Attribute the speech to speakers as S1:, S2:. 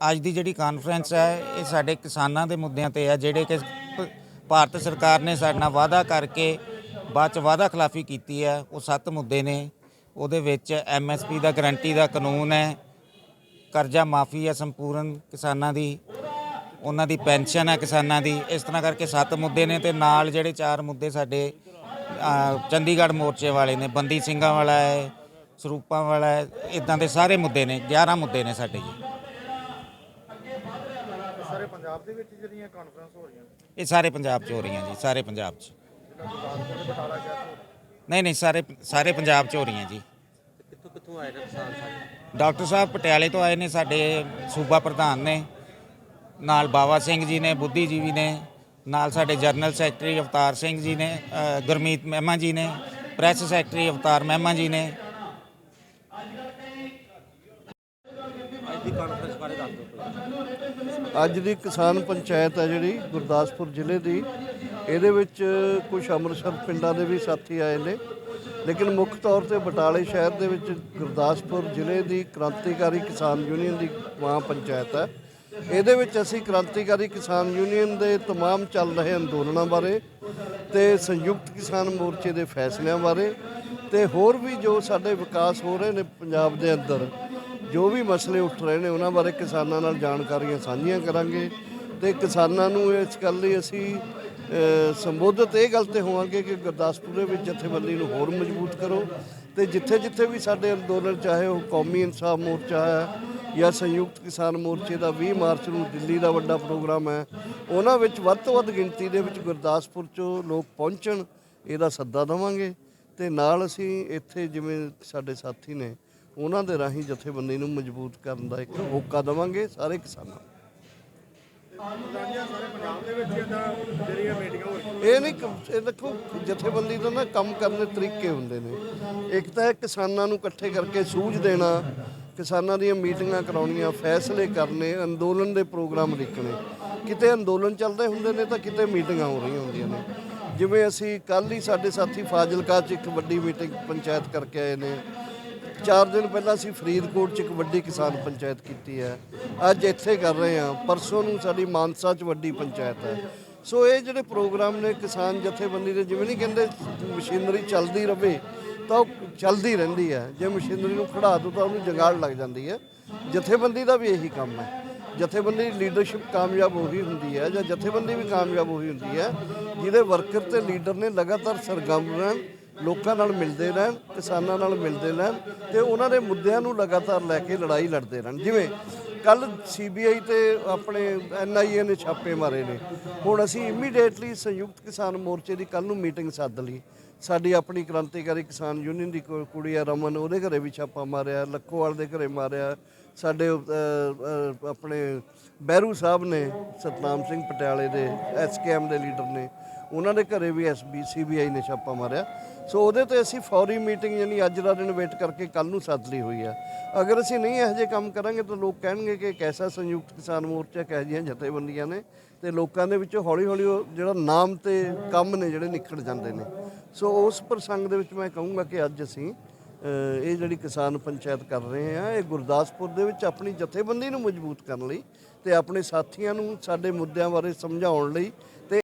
S1: ਅੱਜ ਦੀ ਜਿਹੜੀ ਕਾਨਫਰੰਸ ਹੈ ਇਹ ਸਾਡੇ ਕਿਸਾਨਾਂ ਦੇ ਮੁੱਦਿਆਂ ਤੇ ਹੈ ਜਿਹੜੇ ਕਿ ਭ- ਭਾਰਤ ਸਰਕਾਰ ਨੇ ਸਾਡੇ ਨਾਲ ਵਾਅਦਾ ਕਰਕੇ ਬਾਅਦ ਚ ਵਾਅਦਾ ਖਿਲਾਫੀ ਕੀਤੀ ਹੈ ਉਹ ਸੱਤ ਮੁੱਦੇ ਨੇ। ਉਹਦੇ ਵਿੱਚ ਐਮਐਸਪੀ ਦਾ ਗਰੰਟੀ ਦਾ ਕਾਨੂੰਨ ਹੈ ਕਰਜ਼ਾ ਮਾਫੀ ਹੈ ਸੰਪੂਰਨ ਕਿਸਾਨਾਂ ਦੀ ਉਹਨਾਂ ਦੀ ਪੈਨਸ਼ਨ ਹੈ ਕਿਸਾਨਾਂ ਦੀ ਇਸ ਤਰ੍ਹਾਂ ਕਰਕੇ ਸੱਤ ਮੁੱਦੇ ਨੇ ਤੇ ਨਾਲ ਜਿਹੜੇ ਚਾਰ ਮੁੱਦੇ ਸਾਡੇ ਅਹ, ਚੰਡੀਗੜ੍ਹ ਮੋਰਚੇ ਵਾਲੇ ਨੇ ਬੰਦੀ ਸਿੰਘਾਂ ਵਾਲਾ ਹੈ ਸਰੂਪਾਂ ਵਾਲਾ ਹੈ ਇਦਾਂ ਦੇ ਸਾਰੇ ਮੁੱਦੇ ਨੇ 11 ਮੁੱਦੇ ਨੇ ਸਾਡੇ ਜੀ।
S2: ਪੰਜਾਬ ਦੇ ਵਿੱਚ ਜਿਹੜੀਆਂ ਕਾਨਫਰੰਸ ਹੋ ਰਹੀਆਂ ਨੇ?
S1: ਇਹ ਸਾਰੇ ਪੰਜਾਬ 'ਚ ਹੋ ਰਹੀਆਂ ਜੀ ਸਾਰੇ ਪੰਜਾਬ 'ਚ।
S2: ਬਟਾਲਾ।
S1: ਨਹੀਂ ਨਹੀਂ ਸਾਰੇ ਸਾਰੇ ਪੰਜਾਬ 'ਚ ਹੋ ਰਹੀਆਂ ਜੀ।
S3: ਕਿੱਥੋਂ ਕਿੱਥੋਂ ਆਏਗਾ ਕਿਸਾਨ ਸਾਡੇ
S1: ਡਾਕਟਰ ਸਾਹਿਬ ਪਟਿਆਲੇ ਤੋਂ ਆਏ ਨੇ ਸਾਡੇ ਸੂਬਾ ਪ੍ਰਧਾਨ ਨੇ ਨਾਲ ਬਾਵਾ ਸਿੰਘ ਜੀ ਨੇ ਬੁੱਧੀਜੀਵੀ ਨੇ ਨਾਲ ਸਾਡੇ ਜਨਰਲ ਸੈਕਟਰੀ ਅਵਤਾਰ ਸਿੰਘ ਜੀ ਨੇ ਅ, ਗੁਰਮੀਤ ਮਹਿਮਾ ਜੀ ਨੇ ਪ੍ਰੈਸ ਸੈਕਟਰੀ ਅਵਤਾਰ ਮਹਿਮਾ ਜੀ ਨੇ।
S3: ਅੱਜ ਦੀ ਕਾਨਫਰੰਸ ਬਾਰੇ ਦੱਸ ਦਿਓ ਕੋਈ
S4: ਅੱਜ ਦੀ ਕਿਸਾਨ ਪੰਚਾਇਤ ਹੈ ਜਿਹੜੀ ਗੁਰਦਾਸਪੁਰ ਜ਼ਿਲ੍ਹੇ ਦੀ ਇਹਦੇ ਵਿੱਚ ਕੁਝ ਅੰਮ੍ਰਿਤਸਰ ਪਿੰਡਾਂ ਦੇ ਵੀ ਸਾਥੀ ਆਏ ਨੇ ਲੇਕਿਨ ਮੁੱਖ ਤੌਰ ਤੇ ਬਟਾਲੇ ਸ਼ਹਿਰ ਦੇ ਵਿੱਚ ਗੁਰਦਾਸਪੁਰ ਜ਼ਿਲ੍ਹੇ ਦੀ ਕ੍ਰਾਂਤੀਕਾਰੀ ਕਿਸਾਨ ਯੂਨੀਅਨ ਦੀ ਮਹਾਂ ਪੰਚਾਇਤ ਹੈ ਇਹਦੇ ਵਿੱਚ ਅਸੀਂ ਕ੍ਰਾਂਤੀਕਾਰੀ ਕਿਸਾਨ ਯੂਨੀਅਨ ਦੇ तमाम ਚੱਲ ਰਹੇ ਅੰਦੋਲਨਾਂ ਬਾਰੇ ਤੇ ਸੰਯੁਕਤ ਕਿਸਾਨ ਮੋਰਚੇ ਦੇ ਫੈਸਲਿਆਂ ਬਾਰੇ ਤੇ ਹੋਰ ਵੀ ਜੋ ਸਾਡੇ ਵਿਕਾਸ ਹੋ ਰਹੇ ਨੇ ਪੰਜਾਬ ਦੇ ਅੰਦਰ ਜੋ ਵੀ ਮਸਲੇ ਉੱਠ ਰਹੇ ਨੇ, ਉਹਨਾਂ ਬਾਰੇ ਕਿਸਾਨਾਂ ਨਾਲ ਜਾਣਕਾਰੀਆਂ ਸਾਂਝੀਆਂ ਕਰਾਂਗੇ ਤੇ ਕਿਸਾਨਾਂ ਨੂੰ ਇਸ ਗੱਲ ਲਈ ਅਸੀਂ ਸੰਬੋਧਿਤ ਇਹ ਗੱਲ ਤੇ ਹੋਵਾਂਗੇ ਕਿ ਗੁਰਦਾਸਪੁਰ ਦੇ ਵਿੱਚ ਜਥੇਬੰਦੀ ਨੂੰ ਹੋਰ ਮਜ਼ਬੂਤ ਕਰੋ ਤੇ ਜਿੱਥੇ ਜਿੱਥੇ ਵੀ ਸਾਡੇ ਅੰਦੋਲਨ ਚਾਹੇ ਉਹ ਕੌਮੀ ਇਨਸਾਫ ਮੋਰਚਾ ਹੈ ਜਾਂ ਸੰਯੁਕਤ ਕਿਸਾਨ ਮੋਰਚੇ ਦਾ 20 ਮਾਰਚ ਨੂੰ ਦਿੱਲੀ ਦਾ ਵੱਡਾ ਪ੍ਰੋਗਰਾਮ ਹੈ, ਉਹਨਾਂ ਵਿੱਚ ਵੱਧ ਤੋਂ ਵੱਧ ਗਿਣਤੀ ਦੇ ਵਿੱਚ ਗੁਰਦਾਸਪੁਰ ਚੋਂ ਲੋਕ ਪਹੁੰਚਣ, ਇਹਦਾ ਸੱਦਾ ਦੇਵਾਂਗੇ ਤੇ ਨਾਲ ਅਸੀਂ ਇੱਥੇ ਜਿਵੇਂ ਸਾਡੇ ਸਾਥੀ ਨੇ ਉਹਨਾਂ ਦੇ ਰਾਹੀਂ ਜਥੇਬੰਦੀ ਨੂੰ ਮਜ਼ਬੂਤ ਕਰਨ ਦਾ ਇੱਕ ਮੌਕਾ ਦੇਵਾਂਗੇ ਸਾਰੇ ਕਿਸਾਨਾਂ ਨੂੰ। ਇਹ ਨਹੀਂ ਕ- ਇਹ ਦੇਖੋ, ਜਥੇਬੰਦੀ ਦਾ ਨਾ ਕੰਮ ਕਰਨ ਦੇ ਤਰੀਕੇ ਹੁੰਦੇ ਨੇ। ਇੱਕ ਤਾਂ ਇਹ ਕਿਸਾਨਾਂ ਨੂੰ ਇਕੱਠੇ ਕਰਕੇ ਸੂਝ ਦੇਣਾ, ਕਿਸਾਨਾਂ ਦੀਆਂ ਮੀਟਿੰਗਾਂ ਕਰਾਉਣੀਆਂ, ਫੈਸਲੇ ਕਰਨੇ, ਅੰਦੋਲਨ ਦੇ ਪ੍ਰੋਗਰਾਮ ਲਿਖਣੇ। ਕਿਤੇ ਅੰਦੋਲਨ ਚੱਲਦੇ ਹੁੰਦੇ ਨੇ ਤਾਂ ਕਿਤੇ ਮੀਟਿੰਗਾਂ ਹੋ ਰਹੀਆਂ ਹੁੰਦੀਆਂ ਨੇ। ਜਿਵੇਂ ਅਸੀਂ ਕੱਲ ਹੀ ਸਾਡੇ ਸਾਥੀ ਫਾਜ਼ਿਲਕਾ 'ਚ ਇੱਕ ਵੱਡੀ ਮੀਟਿੰਗ ਪੰਚਾਇਤ ਕਰਕੇ ਆਏ ਨੇ। ਚਾਰ ਦਿਨ ਪਹਿਲਾਂ ਅਸੀਂ ਫਰੀਦਕੋਟ 'ਚ ਇੱਕ ਵੱਡੀ ਕਿਸਾਨ ਪੰਚਾਇਤ ਕੀਤੀ ਹੈ। ਅੱਜ ਇੱਥੇ ਕਰ ਰਹੇ ਹਾਂ। ਪਰਸੋਂ ਨੂੰ ਸਾਡੀ ਮਾਨਸਾ 'ਚ ਵੱਡੀ ਪੰਚਾਇਤ ਹੈ। ਸੋ ਇਹ ਜਿਹੜੇ ਪ੍ਰੋਗਰਾਮ ਨੇ ਕਿਸਾਨ ਜਥੇਬੰਦੀ ਦੇ, ਜਿਵੇਂ ਨਹੀਂ ਕਹਿੰਦੇ ਮਸ਼ੀਨਰੀ ਚੱਲਦੀ ਰਹੇ ਤਾਂ ਉਹ ਚੱਲਦੀ ਰਹਿੰਦੀ ਹੈ। ਜੇ ਮਸ਼ੀਨਰੀ ਨੂੰ ਖੜਾ ਦੋ ਤਾਂ ਉਹਨੂੰ ਜਗਾੜ ਲੱਗ ਜਾਂਦੀ ਹੈ। ਜਥੇਬੰਦੀ ਦਾ ਵੀ ਇਹੀ ਕੰਮ ਹੈ। ਜਥੇਬੰਦੀ ਦੀ ਲੀਡਰਸ਼ਿਪ ਕਾਮਯਾਬ ਉਹੀ ਹੁੰਦੀ ਹੈ ਜਾਂ ਜਥੇਬੰਦੀ ਵੀ ਕਾਮਯਾਬ ਉਹੀ ਹੁੰਦੀ ਹੈ, ਜਿਹਦੇ ਵਰਕਰ ਤੇ ਲੀਡਰ ਨੇ ਲਗਾਤਾਰ ਸਰਗਰਮ ਰਹਿਣ ਲੋਕਾਂ ਨਾਲ ਮਿਲਦੇ ਰਹਿਣ, ਕਿਸਾਨਾਂ ਨਾਲ ਮਿਲਦੇ ਰਹਿਣ ਤੇ ਉਹਨਾਂ ਦੇ ਮੁੱਦਿਆਂ ਨੂੰ ਲਗਾਤਾਰ ਲੈ ਕੇ ਲੜਾਈ ਲੜਦੇ ਰਹਿਣ। ਜਿਵੇਂ ਕੱਲ ਸੀਬੀਆਈ ਤੇ ਆਪਣੇ ਐਨਆਈਏ ਨੇ ਛਾਪੇ ਮਾਰੇ ਨੇ। ਹੁਣ ਅਸੀਂ ਇਮੀਡੀਏਟਲੀ ਸੰਯੁਕਤ ਕਿਸਾਨ ਮੋਰਚੇ ਦੀ ਕੱਲ ਨੂੰ ਮੀਟਿੰਗ ਸੱਦ ਲਈ। ਸਾਡੀ ਆਪਣੀ ਕ੍ਰਾਂਤੀਕਾਰੀ ਕਿਸਾਨ ਯੂਨੀਅਨ ਦੀ ਕੁ- ਕੁੜੀ ਆ ਰਮਨ ਉਹਦੇ ਘਰੇ ਵੀ ਛਾਪਾ ਮਾਰਿਆ, ਲੱਖੋਵਾਲ ਦੇ ਘਰੇ ਮਾਰਿਆ। ਸਾਡੇ ਆਪਣੇ ਬਹਿਰੂ ਸਾਹਿਬ ਨੇ, ਸਤਨਾਮ ਸਿੰਘ ਪਟਿਆਲੇ ਦੇ ਐਸਕੇਐਮ ਦੇ ਲੀਡਰ ਨੇ। ਉਹਨਾਂ ਦੇ ਘਰੇ ਵੀ ਐਸਬੀ ਸੀਬੀਆਈ ਨੇ ਛਾਪਾ ਮਾਰਿਆ। ਸੋ ਉਹਦੇ ਤੇ ਅਸੀਂ ਫੌਰੀ ਮੀਟਿੰਗ ਯਾਨੀ ਅੱਜ ਦਾ ਦਿਨ ਵੇਟ ਕਰਕੇ ਕੱਲ ਨੂੰ ਸੱਦ ਲਈ ਹੋਈ ਆ। ਅਗਰ ਅਸੀਂ ਨਹੀਂ ਇਹੋ ਜਿਹੇ ਕੰਮ ਕਰਾਂਗੇ ਤਾਂ ਲੋਕ ਕਹਿਣਗੇ ਕਿ ਕੈਸਾ ਸੰਯੁਕਤ ਕਿਸਾਨ ਮੋਰਚਾ ਕਹਿ ਜਿਹੀਆਂ ਜਥੇਬੰਦੀਆਂ ਨੇ ਤੇ ਲੋਕਾਂ ਦੇ ਵਿੱਚੋਂ ਹੌਲੀ ਹੌਲੀ ਉਹ ਜਿਹੜਾ ਨਾਮ ਤੇ ਕੰਮ ਨੇ ਜਿਹੜੇ ਨਿਕਲ ਜਾਂਦੇ ਨੇ। ਸੋ ਉਸ ਪ੍ਰਸੰਗ ਦੇ ਵਿੱਚ ਮੈਂ ਕਹੂੰਗਾ ਕਿ ਅੱਜ ਅਸੀਂ ਇਹ ਜਿਹੜੀ ਕਿਸਾਨ ਪੰਚਾਇਤ ਕਰ ਰਹੇ ਆ, ਇਹ ਗੁਰਦਾਸਪੁਰ ਦੇ ਵਿੱਚ ਆਪਣੀ ਜਥੇਬੰਦੀ ਨੂੰ ਮਜ਼ਬੂਤ ਕਰਨ ਲਈ ਤੇ ਆਪਣੇ ਸਾਥੀਆਂ ਨੂੰ ਸਾਡੇ ਮੁੱਦਿਆਂ ਬਾਰੇ ਸਮਝਾਉਣ ਲਈ